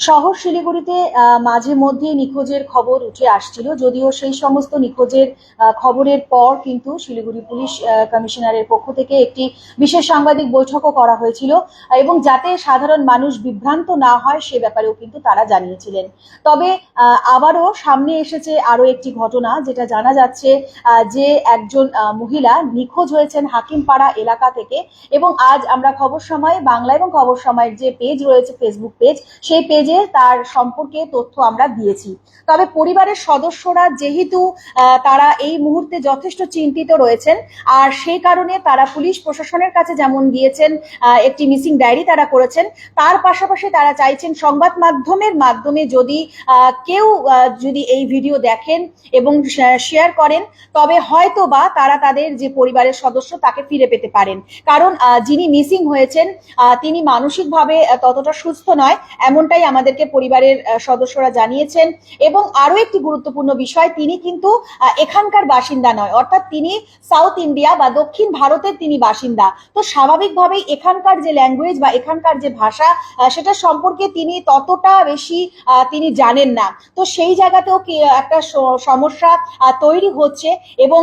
শহর শিলিগুড়িতে মাঝে মধ্যে নিখোঁজের খবর উঠে আসছিল। যদিও সেই সমস্ত নিখোঁজের খবরের পর কিন্তু শিলিগুড়ি পুলিশ কমিশনারের পক্ষ থেকে একটি বিশেষ সাংবাদিক বৈঠকও করা হয়েছিল। এবং যাতে সাধারণ মানুষ বিভ্রান্ত না হয়, সে ব্যাপারেও কিন্তু তারা জানিয়েছিলেন। তবে আবারও সামনে এসেছে আরও একটি ঘটনা, যেটা জানা যাচ্ছে যে একজন মহিলা নিখোঁজ হয়েছেন হাকিমপাড়া এলাকা থেকে। এবং আজ আমরা খবর সময়, বাংলা এবং খবর সময়ের যে পেজ রয়েছে ফেসবুক পেজ সেই পেজে তার সম্পর্কে তথ্য আমরা দিয়েছি। তবে পরিবারের সদস্যরা যেহেতু তারা এই মুহূর্তে যথেষ্ট চিন্তিত রয়েছেন, আর সেই কারণে তারা পুলিশ প্রশাসনের কাছে যেমন গিয়েছেন একটি মিসিং ডায়েরি তারা করেছেন, তার পাশাপাশি তারা চাইছেন সংবাদ মাধ্যমের মাধ্যমে যদি কেউ যদি এই ভিডিও দেখেন এবং শেয়ার করেন, তবে হয়তো বা তারা তাদের যে পরিবারের সদস্য তাকে ফিরে পেতে পারেন। কারণ যিনি মিসিং হয়েছেন তিনি মানসিকভাবে ততটা সুস্থ নয়, এমনটাই আমাদেরকে পরিবারের সদস্যরা জানিয়েছেন এবং আরও একটি গুরুত্বপূর্ণ বিষয়, তিনি কিন্তু এখানকার বাসিন্দা নয়, অর্থাৎ তিনি সাউথ ইন্ডিয়া বা দক্ষিণ ভারতের তিনি বাসিন্দা। তো স্বাভাবিকভাবেই এখানকার যে ল্যাঙ্গুয়েজ বা এখানকার যে ভাষা সেটা সম্পর্কে তিনি ততটা বেশি তিনি জানেন না। তো সেই জায়গাতেও একটা সমস্যা তৈরি হচ্ছে এবং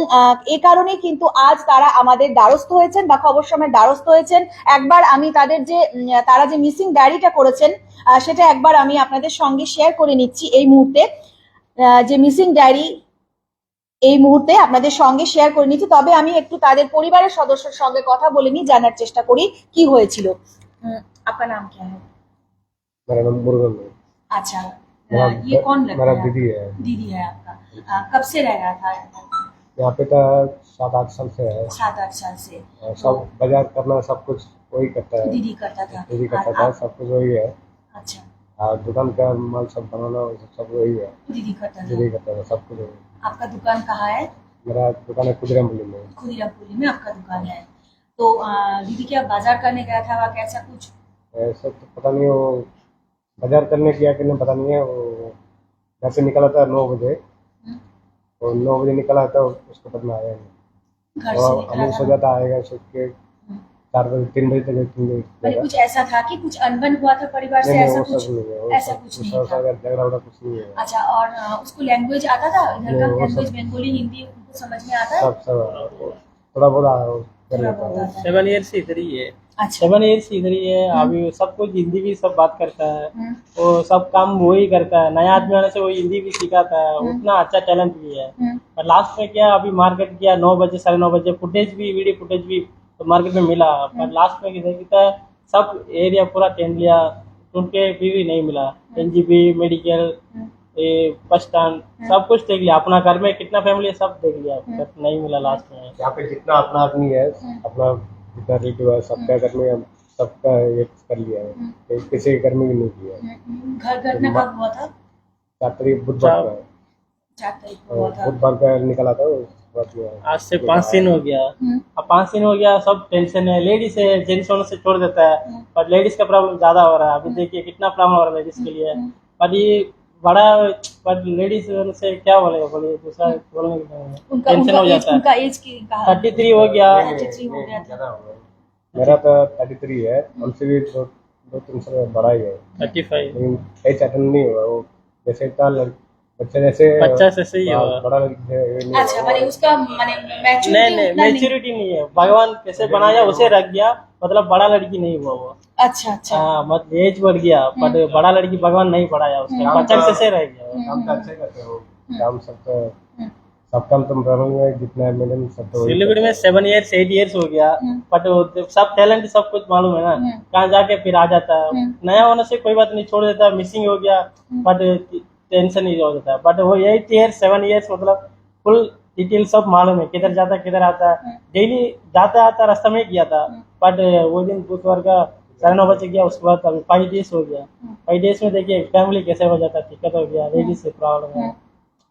এ কারণে কিন্তু আজ তারা আমাদের দ্বারস্থ হয়েছেন বা খবর সময় দ্বারস্থ হয়েছেন। একবার আমি তাদের যে তারা যে মিসিং ডায়েরিটা করেছেন সেটা একবার আমি আপনাদের সঙ্গে শেয়ার করে নিচ্ছি এই মুহূর্তে আহ, যে মিসিং ডায়েরি এই মুহূর্তে আপনাদের সঙ্গে শেয়ার করে নিচ্ছি তবে আমি একটু তাদের পরিবারের সদস্যের সঙ্গে কথা বলে নিই জানার চেষ্টা করি কি হয়েছিল উম, আপনার নাম क्या है मेरा नाम मुर्गन है अच्छा मेरा अ, ये कौन लगता मेरा है दीदी है दीदी है आपका अ, कब से रह रहा था यहाँ पे तो सात आठ साल से है सात आठ साल से और सब बाजार करना सब कुछ वही करता है दीदी करता था दीदी करता और था आप- सब कुछ वही है अच्छा और दुकान का माल सब बनाना सब सब वही है। दीदी करता दीदी करता था सब कुछ आपका दुकान कहाँ है? मेरा दुकान है खुदरामपुली में। खुदीरामपुरी में आपका दुकान है। तो दीदी क्या बाज़ार करने गया था वहाँ कैसा कुछ? ऐसा तो पता नहीं वो बाज़ार करने किया कि नहीं पता नहीं है वो घर से निकला था नौ बजे। हम्म, तो नौ बजे निकला था उसको पता आया नहीं। घर से और निकला हमें सोचा था आएगा सोच के चार बजे तीन बजे तक तीन बजे कुछ ऐसा था कि कुछ अनबन हुआ था परिवार से? ऐसा कुछ है ऐसा कुछ नहीं था। झगड़ा वगड़ा कुछ नहीं है। अच्छा और उसको लैंग्वेज आता था? इधर का लैंग्वेज बंगाली हिंदी उनको समझ में आता है? सब सब थोड़ा बहुत है। सेवन से इधर ही है। अच्छा। सेवन से इधर ही है। अभी सब कुछ हिंदी भी सब बात करता है। हम्म, वो सब काम वो ही करता है। नया आदमी आने से वो हिंदी भी सिखाता है। उतना अच्छा टैलेंट भी है। हम्म, लास्ट में क्या अभी मार्केट किया नौ बजे साढ़े नौ बजे। फुटेज भी वीडियो फुटेज भी तो मार्केट में मिला। पर लास्ट में किसी कितना सब एरिया पूरा टेन लिया। उनके भी, भी नहीं मिला। एन मेडिकल ये बस स्टैंड सब कुछ देख लिया। अपना घर में कितना फैमिली है सब देख लिया। पर नहीं मिला लास्ट में। यहाँ पे जितना अपना आदमी है अपना जितना रिलेटिव है सबका घर में हम सबका ये कर लिया है। किसी के घर में भी नहीं किया है। हम्म, घर घटना कब हुआ था? चार तारीख बुधवार का चार तारीख को हुआ था। बुधवार का निकला था है। आज से पाँच दिन हो गया। हम्म, अब पाँच दिन हो गया सब टेंशन है। लेडीज़ है जेंट्स होने से छोड़ देता है। पर लेडीज़ का प्रॉब्लम ज़्यादा हो रहा है। अभी देखिए कितना प्रॉब्लम हो रहा है लेडीज़ के लिए। पर ये बड़ा पर लेडीज़ से क्या बोलेगा? बोलिए दूसरा बोलने की टेंशन हो जाता है। उनका एज की कहा थर्टी थ्री हो गया। हो हो मेरा तो थर्टी थ्री है। हमसे भी दो तीन साल बड़ा ही है। थर्टी फाइव लेकिन नहीं हुआ। वो जैसे था लड़- बच्चे जैसे बच्चा से सही बड़ा- होगा बड़ा है, अच्छा। माने उसका माने मैच्योरिटी नहीं नहीं मेच्योरिटी नहीं। है। भगवान कैसे बनाया उसे रख गया मतलब बड़ा लड़की नहीं हुआ वो। अच्छा अच्छा। हाँ मतलब एज बढ़ गया पर बड़ा लड़की भगवान नहीं बढ़ाया उसका बच्चा कैसे रह गया। काम तो अच्छे करते हो। काम सब तो सब काम तुम में जितना है मैडम सब तो सिलीगुड़ी में सेवन इयर्स एट इयर्स हो गया। बट सब टैलेंट सब कुछ मालूम है ना। कहाँ जाके फिर आ जाता है। नया होने से कोई बात नहीं छोड़ देता मिसिंग हो गया। बट टेंशन नहीं हो जाता है। बट वो एट ईयर्स सेवन इयर्स मतलब फुल डिटेल सब मालूम है। किधर जाता किधर आता है। डेली जाता आता रास्ता में ही किया था। बट वो दिन बुधवार का साढ़े नौ बजे गया उसके बाद अभी फाइव डेज़ हो गया। फाइव डेज़ में देखिए फैमिली कैसे हो जाता है दिक्कत हो गया लेडीज़ से प्रॉब्लम है।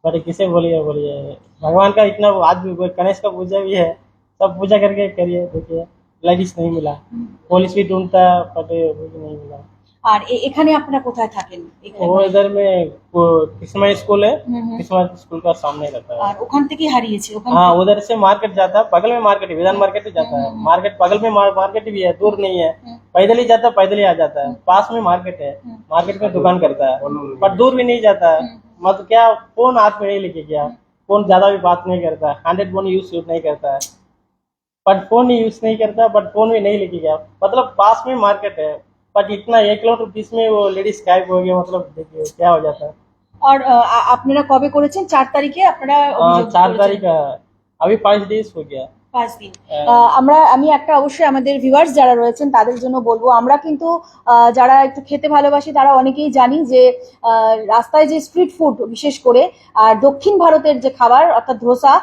बट किसे बोलिए बोलिए। भगवान का इतना आदमी गणेश का पूजा भी है। सब पूजा करके करिए देखिए। लेडीज़ नहीं मिला। पुलिस भी ढूंढता है बट नहीं मिला। আর এ- এখানে আপনারা কোথায় থাকেন এখানে? वो इधर में वो किस्मा स्कूल है হুম, হুম। किस्मा स्कूल का सामने रहता है আর ওখান থেকে হারিয়েছে ওখান हाँ उधर से मार्केट जाता है बगल में मार्केट है विधान मार्केट ही जाता है मार्केट बगल में मार- मार्केट भी है दूर नहीं है पैदल ही जाता है पैदल ही आ जाता है पास में मार्केट है मार्केट में दुकान करता है पर दूर भी नहीं जाता है मतलब क्या फोन हाथ में नहीं लेके गया फोन ज्यादा भी बात नहीं करता हंड्रेड फोन यूज नहीं करता है बट फोन ही यूज नहीं करता बट फोन भी नहीं लेके गया मतलब पास में मार्केट है बट इतना एक किलोमीटर बीच में वो लेडीज गायब हो गया मतलब देखिए क्या हो जाता है আর আহ, আ- আপনারা কবে করেছেন চার তারিখে আপনারা हाँ, অভিযোগ चार করেছেন? तारीख है अभी पाँच डेज हो गया পাঁচ দিন হ্যাঁ। আমরা আমি একটা অবশ্যই আমাদের ভিউয়ার্স যারা রয়েছেন তাদের জন্য বলব আমরা কিন্তু যারা একটু খেতে ভালোবাসি তারা অনেকেই জানি যে রাস্তায় যে স্ট্রিট ফুড বিশেষ করে আর দক্ষিণ ভারতের যে খাবার অর্থাৎ ধোসা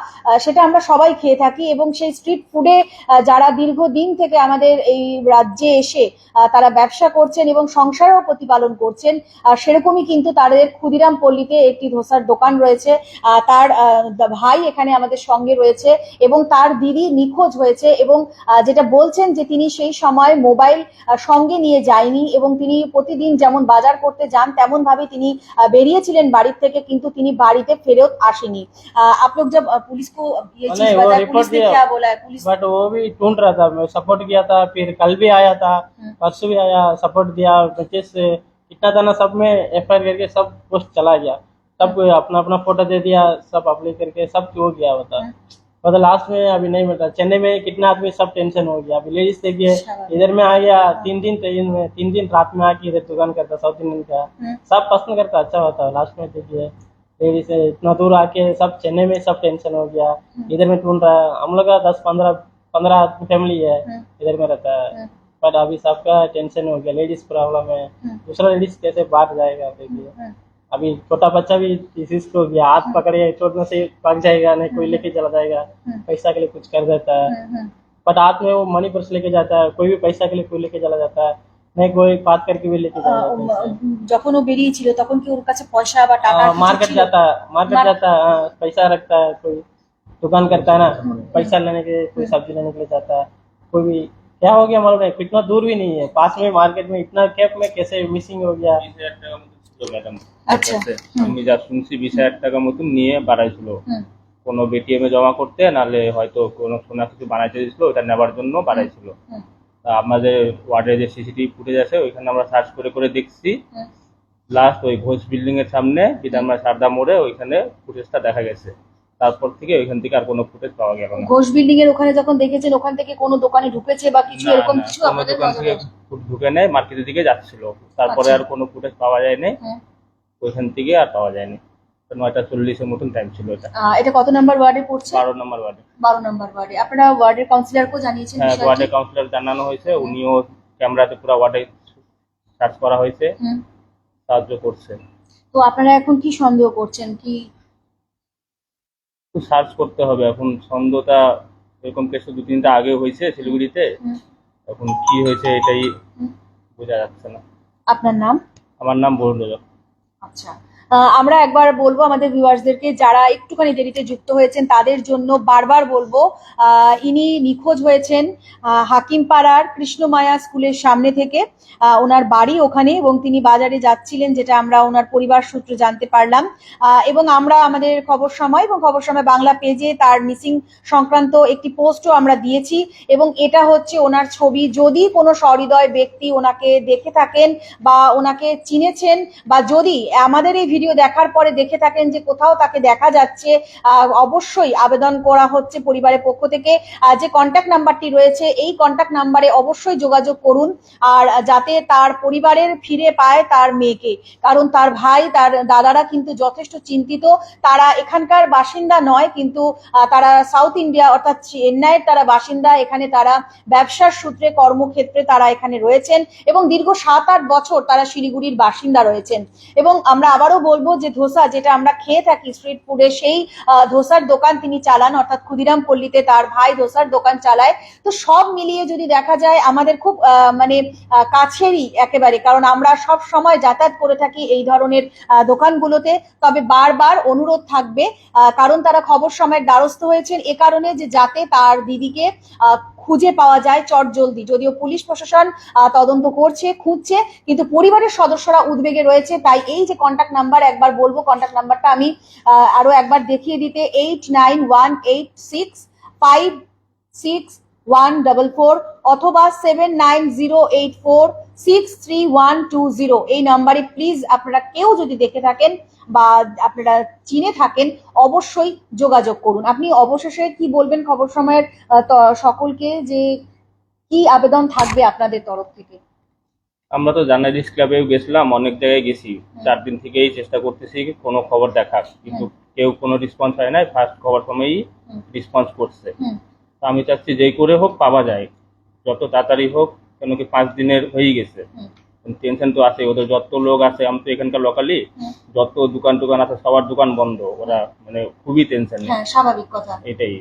সেটা আমরা সবাই খেয়ে থাকি এবং সেই স্ট্রিট ফুডে যারা দীর্ঘদিন থেকে আমাদের এই রাজ্যে এসে তারা ব্যবসা করছেন এবং সংসারও প্রতিপালন করছেন সেরকমই কিন্তু তাদের ক্ষুদিরাম পল্লীতে একটি ধোসার দোকান রয়েছে আহ, তার আহ, ভাই এখানে আমাদের সঙ্গে রয়েছে এবং তার দিদি নিখোঁজ হয়েছে এবং আহ, যেটা বলছেন যে তিনি সেই সময় মোবাইল আহ, সঙ্গে নিয়ে যায়নি এবং তিনি প্রতিদিন যেমন বাজার করতে যান তেমন ভাবে তিনি আহ, বেরিয়েছিলেন বাড়ির থেকে কিন্তু তিনি বাড়িতে ফেরত আসেনি আহ, आप लोग जब अ, पुलिस को ये नहीं, चीज वो बताया रिपोर्ट पुलिस ने दिया। क्या बोला है पुलिस बट वो भी ढूंढ रहा था मैं सपोर्ट किया था फिर कल भी आया था परसों भी आया सपोर्ट दिया बच्चे से इतना था ना सब में एफ करके सब पोस्ट चला गया सब अपना अपना फोटो दे दिया सब अप्लाई करके सब हो गया होता मतलब लास्ट में अभी नहीं मिलता। चेन्नई में कितना आदमी सब टेंशन हो गया। अभी लेडीज़ देखिए इधर में आ गया तीन दिन ट्रेन में तीन दिन रात में आके इधर दुकान करता साउथ इंडियन का। सब पसंद करता अच्छा होता है। लास्ट में देखिए लेडीज़ से इतना दूर आके सब चेन्नई में सब टेंशन हो गया। इधर में ढूंढ रहा है हम लोग का दस पंद्रह पंद्रह फैमिली है इधर में रहता है। बट अभी सबका टेंशन हो गया लेडीज़ प्रॉब्लम है। दूसरा लेडीज़ कैसे बाहर जाएगा देखिए। अभी छोटा बच्चा भी डिसीज हो गया हाथ पकड़े छोड़ने से भाग जाएगा नहीं कोई लेके चला जाएगा पैसा के लिए कुछ कर देता है बट हाथ में वो मनी पर्स लेके जाता है कोई भी पैसा के लिए कोई लेके चला जाता है नहीं कोई बात करके भी लेके चला আহ, जाता है উম, যখন ও বেরিয়েছিল তখন কি ওর কাছে পয়সা বা টাকা हाँ, কিছু मार्केट ছিল? जाता है मार्केट मार- जाता है हाँ, पैसा रखता है कोई दुकान करता है ना पैसा लेने के लिए कोई सब्जी लेने के लिए जाता है कोई भी क्या हो गया मालूम है इतना दूर भी नहीं है पास में मार्केट में इतना कैप में कैसे मिसिंग हो गया ম্যাডাম আচ্ছা। আমি যা শুনছি বিশ হাজার টাকা মতন নিয়ে বাড়াইছিল। কোনো বিটিএম এ জমা করতে নাহলে হয়তো কোনো সোনা কিছু বানাইতে দিয়েছিল ওটা নেবার জন্য বাড়াইছিল। তা আমাদের ওয়ার্ডের যে সিসিটিভি ফুটেজ আছে ওইখানে আমরা সার্চ করে করে দেখছি। লাস্ট ওই ঘোষ বিল্ডিং এর সামনে পিতাম্বা সারদা মোড়ে ওইখানে ফুটেজটা দেখা গেছে। তারপর থেকে ওইখান থেকে আর কোনো ফুটেজ পাওয়া গেল না। ঘোষ বিল্ডিং এর ওখানে যখন দেখেছেন ওখান থেকে কোনো দোকানে ঢুকেছে বা কিছু এরকম কিছু আপনাদের নজরে ফুট- ঢুকে নেয় মার্কেটের দিকে যাচ্ছিল। তারপরে আচ্ছা। আর কোনো ফুটেজ পাওয়া যায়নি। হুম। ওইখান থেকে আর পাওয়া যায়নি। নয়টা চল্লিশের মতন টাইম ছিল এটা। এটা কত নাম্বার ওয়ার্ডে পড়ছে? বারো নম্বর ওয়ার্ডে বারো নাম্বার ওয়ার্ডে আপনারা ওয়ার্ডের কাউন্সিলরকেও জানিয়েছেন হ্যাঁ বিষয়টি? ওয়ার্ডে কাউন্সিলর জানানো হয়েছে। উনিও ক্যামেরাতে পুরো ওয়ার্ডে সার্চ করা হয়েছে। সাহায্য করছে। তো আপনারা এখন কি সন্দেহ করছেন? কি একটু সার্চ করতে হবে। এখন ছন্দটা এরকম কেসে দু তিনটা আগে হয়েছে শিলিগুড়িতে। এখন কি হয়েছে এটাই বোঝা যাচ্ছে না। আপনার নাম? আমার নাম বরুণ আচ্ছা। আমরা একবার বলব আমাদের ভিউয়ার্সদেরকে, যারা একটুখানি দেরিতে যুক্ত হয়েছেন, তাদের জন্য বারবার বলব ইনি নিখোঁজ হয়েছেন হাকিমপাড়ার কৃষ্ণমায়া স্কুলের সামনে থেকে। ওনার বাড়ি ওখানে এবং তিনি বাজারে যাচ্ছিলেন, যেটা আমরা ওনার পরিবার সূত্র জানতে পারলাম। এবং আমরা আমাদের খবর সময় এবং খবর সময় বাংলা পেজে তার মিসিং সংক্রান্ত একটি পোস্টও আমরা দিয়েছি এবং এটা হচ্ছে ওনার ছবি। যদি কোনো সহৃদয় ব্যক্তি ওনাকে দেখে থাকেন বা ওনাকে চিনেছেন বা যদি আমাদের এই ভিডিও দেখার পরে দেখে থাকেন যে কোথাও তাকে দেখা যাচ্ছে অবশ্যই আবেদন করা হচ্ছে পরিবারের পক্ষ থেকে। যে কন্ট্যাক্ট নাম্বারটি রয়েছে, এই কন্ট্যাক্ট নাম্বারে অবশ্যই যোগাযোগ করুন। আর যাতে তার পরিবারের ফিরে পায় তার মেয়েকে। কারণ তার ভাই, তার দাদারা কিন্তু যথেষ্ট চিন্তিত। তারা এখানকার বাসিন্দা নয়, কিন্তু তারা সাউথ ইন্ডিয়া অর্থাৎ চেন্নাইয়ের তারা বাসিন্দা। এখানে তারা ব্যবসার সূত্রে, কর্মক্ষেত্রে তারা এখানে রয়েছেন। এবং দীর্ঘ সাত আট বছর তারা শিলিগুড়ির বাসিন্দা রয়েছেন। এবং আমরা আবারও বলব যে ধোসা যেটা আমরা খেয়ে থাকি স্ট্রিট ফুডে সেই ধোসার দোকান তিনি চালান, অর্থাৎ ক্ষুদিরাম পল্লীতে তার ভাই ধোসার দোকান চালায়। তো সব মিলিয়ে যদি দেখা যায়, আমাদের খুব মানে কাছেরই একেবারে, কারণ আমরা সব সময় যাতায়াত করে থাকি এই ধরনের দোকানগুলোতে। তবে বারবার অনুরোধ থাকবে কারণ তারা খবর সময়ের দ্বারস্থ হয়েছেন এ কারণে যে যাতে তার দিদিকে খুঁজে পাওয়া যায় চটজলদি যদিও পুলিশ প্রশাসন তদন্ত করছে, খুঁজছে, কিন্তু পরিবারের সদস্যরা উদ্বেগে রয়েছে। তাই এই যে কন্ট্যাক্ট নাম্বার একবার বলব কন্ট্যাক্ট নাম্বারটা আমি আরও আরও একবার দেখিয়ে দিতে eight nine one eight six five six one double four অথবা seven nine zero eight four six three one two zero এই নাম্বারে প্লিজ আপনারা কেউ যদি দেখে থাকেন বা আপনারা চিনে থাকেন অবশ্যই যোগাযোগ করুন। আপনি অবশেষে কি বলবেন খবর সময়ের সকলকে যে কি আবেদন থাকবে আপনাদের তরফ থেকে? আমরা তো জার্নালিস্ট ক্লাবেও গেছিলাম অনেক জায়গায় গেছি। চার দিন থেকেই চেষ্টা করতেছি কোনো খবর দেখার কিন্তু কেউ কোনো রেসপন্স হয় নাই। ফার্স্ট খবর সময়ই। রেসপন্স করছে। তো আমি চাচ্ছি যেই করে হোক পাওয়া যায়। যত তাড়াতাড়ি হোক কেন কি পাঁচ দিনের হয়ে গেছে। টেনশন তো আছে ওদের যত লোক আছে আমি তো এখানকার লোকালি যত দোকান টোকান আছে সবার দোকান বন্ধ। ওরা মানে খুবই টেনশন হ্যাঁ স্বাভাবিক কথা। এটাই।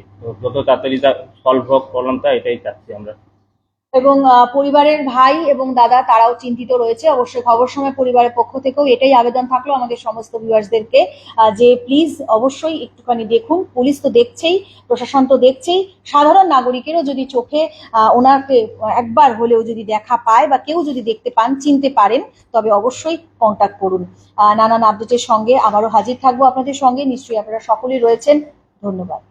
যত তাড়াতাড়ি সলভ হোক প্রবলেমটা এটাই চাচ্ছি আমরা। এবং পরিবারের ভাই এবং দাদা তারাও চিন্তিত রয়েছে। অবশ্যই খবর সময় পরিবারের পক্ষ থেকেও এটাই আবেদন থাকল আমাদের সমস্ত ভিউয়ার্সদেরকে যে প্লিজ অবশ্যই একটুখানি দেখুন। পুলিশ তো দেখছেই, প্রশাসন তো দেখছেই। সাধারণ নাগরিকেরও যদি চোখে ওনাকে একবার হলেও যদি দেখা পায় বা কেউ যদি দেখতে পান, চিনতে পারেন, তবে অবশ্যই কন্ট্যাক্ট করুন। নানান আপডেটের সঙ্গে আবারও হাজির থাকব আপনাদের সঙ্গে। নিশ্চয়ই আপনারা সকলেই রয়েছেন। ধন্যবাদ।